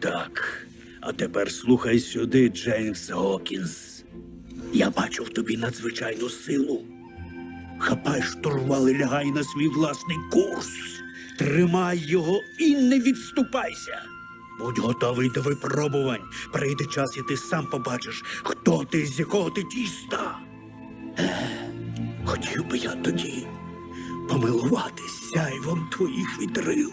Так. А тепер слухай сюди, Джеймс Гокінс. Я бачу в тобі надзвичайну силу. Хапай штурвал і лягай на свій власний курс. Тримай його і не відступайся. Будь готовий до випробувань. Прийде час, і ти сам побачиш, хто ти, з якого ти тіста. Е, хотів би я тоді помилуватись сяйвом твоїх вітрил.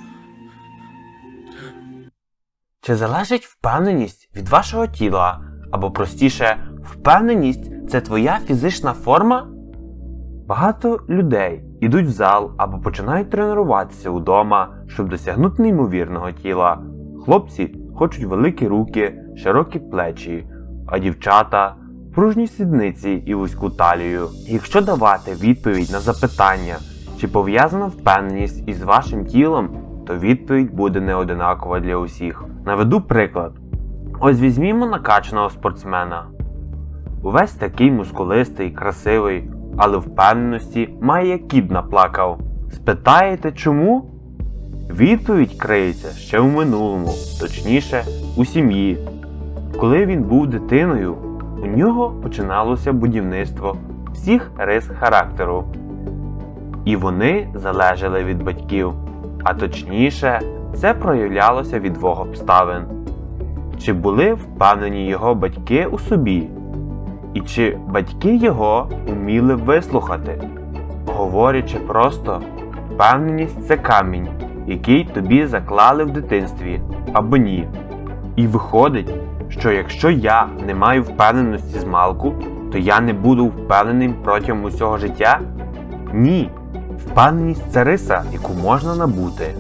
Чи залежить впевненість від вашого тіла? Або простіше, впевненість це твоя фізична форма? Багато людей йдуть в зал або починають тренуватися удома, щоб досягнути неймовірного тіла. Хлопці хочуть великі руки, широкі плечі, а дівчата пружні сідниці і вузьку талію. Якщо давати відповідь на запитання, чи пов'язана впевненість із вашим тілом, то відповідь буде не одинакова для усіх. Наведу приклад. Ось візьмімо накачаного спортсмена. Увесь такий мускулистий, красивий, але впевненості має як кіт наплакав. Спитаєте чому? Відповідь криється ще в минулому, точніше, у сім'ї. Коли він був дитиною, у нього починалося будівництво всіх рис характеру. І вони залежали від батьків, а точніше, це проявлялося від двох обставин. Чи були впевнені його батьки у собі? І чи батьки його уміли вислухати? Говорячи просто, впевненість це камінь, який тобі заклали в дитинстві або ні. І виходить, що якщо я не маю впевненості з малку, то я не буду впевненим протягом усього життя? Ні. Впевненість це риса, яку можна набути.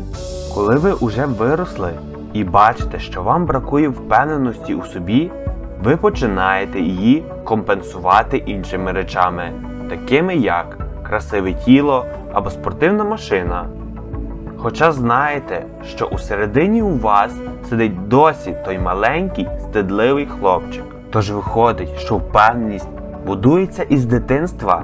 Коли ви уже виросли і бачите, що вам бракує впевненості у собі, ви починаєте її компенсувати іншими речами, такими як красиве тіло або спортивна машина. Хоча знаєте, що усередині у вас сидить досі той маленький, стидливий хлопчик. Тож виходить, що впевненість будується із дитинства,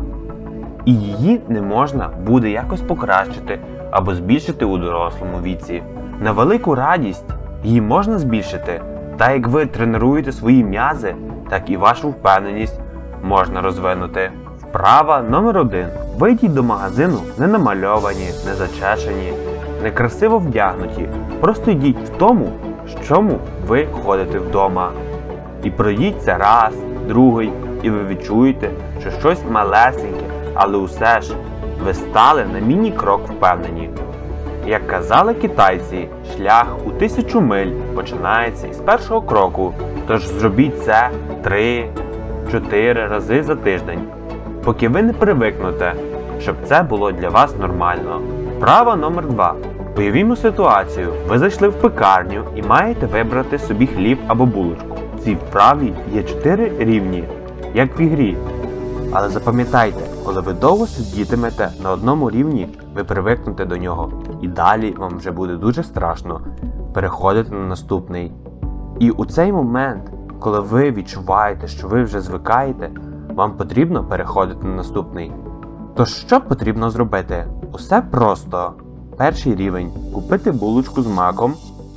і її не можна буде якось покращити або збільшити у дорослому віці. На велику радість її можна збільшити, та як ви тренуєте свої м'язи, так і вашу впевненість можна розвинути. Вправа номер один. Вийдіть до магазину не намальовані, не зачешені, не красиво вдягнуті. Просто йдіть в тому, в чому ви ходите вдома. І пройдіть це раз, другий, і ви відчуєте, що щось малесеньке, але усе ж ви стали на міні-крок впевнені. Як казали китайці, шлях у тисячу миль починається із першого кроку, тож зробіть це 3-4 рази за тиждень, поки ви не привикнете, щоб це було для вас нормально. Права номер 2 Уявімо ситуацію, ви зайшли в пекарню і маєте вибрати собі хліб або булочку. В цій вправі є 4 рівні, як в ігрі. Але запам'ятайте, коли ви довго сидітимете на одному рівні, ви привикнете до нього, і далі вам вже буде дуже страшно переходити на наступний. І у цей момент, коли ви відчуваєте, що ви вже звикаєте, вам потрібно переходити на наступний. Тож що потрібно зробити? Усе просто. Перший рівень купити булочку з маком,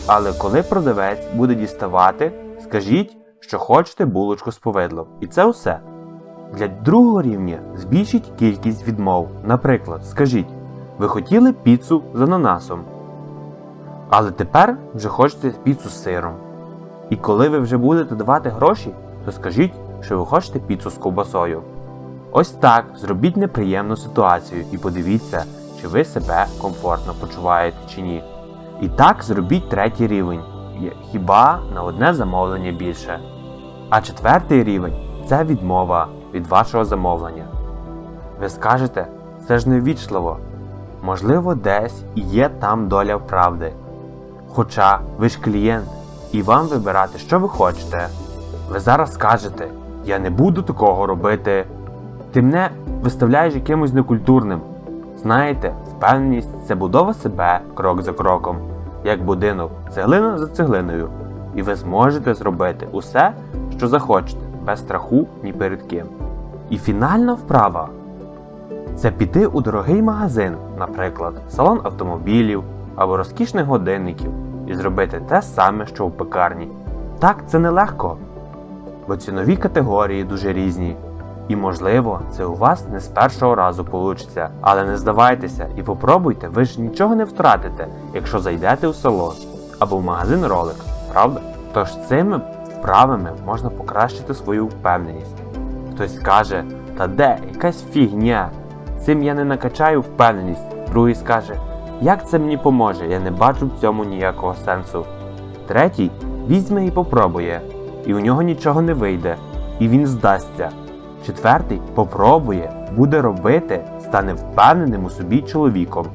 але коли продавець буде діставати, скажіть, що хочете булочку з повидлом. І це все. Для другого рівня збільшіть кількість відмов. Наприклад, скажіть, ви хотіли піцу з ананасом, але тепер вже хочете піцу з сиром. І коли ви вже будете давати гроші, то скажіть, що ви хочете піцу з ковбасою. Ось так зробіть неприємну ситуацію і подивіться, чи ви себе комфортно почуваєте чи ні. І так зробіть третій рівень, хіба на одне замовлення більше. А четвертий рівень це відмова від вашого замовлення. Ви скажете, це ж невічливо. Можливо, десь і є там доля правди. Хоча ви ж клієнт, і вам вибирати, що ви хочете. Ви зараз скажете, я не буду такого робити. Ти мене виставляєш якимось некультурним. Знаєте, впевненість це будова себе крок за кроком, як будинок, цеглина за цеглиною. І ви зможете зробити усе, що захочете, без страху ні перед ким. І фінальна вправа це піти у дорогий магазин, наприклад, салон автомобілів або розкішних годинників, і зробити те саме, що в пекарні. Так, це нелегко, бо цінові категорії дуже різні. І можливо, це у вас не з першого разу получиться. Але не здавайтеся і попробуйте, ви ж нічого не втратите, якщо зайдете у салон або в магазин Rolex, правда? Тож цими вправами можна покращити свою впевненість. Хтось скаже, та де, якась фігня. Цим я не накачаю впевненість. Другий скаже, як це мені поможе, я не бачу в цьому ніякого сенсу. Третій візьме і попробує, і у нього нічого не вийде, і він здасться. Четвертий попробує, буде робити, стане впевненим у собі чоловіком.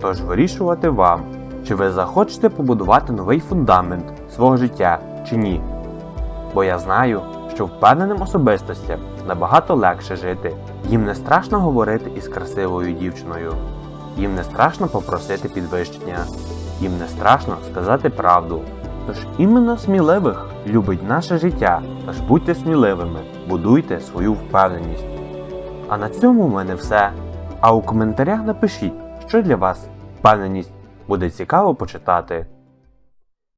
Тож вирішувати вам, чи ви захочете побудувати новий фундамент свого життя чи ні. Бо я знаю, що впевненим особистостям набагато легше жити. Їм не страшно говорити із красивою дівчиною. Їм не страшно попросити підвищення. Їм не страшно сказати правду. Тож іменно сміливих любить наше життя. Тож будьте сміливими, будуйте свою впевненість. А на цьому в мене все. А у коментарях напишіть, що для вас впевненість буде цікаво почитати.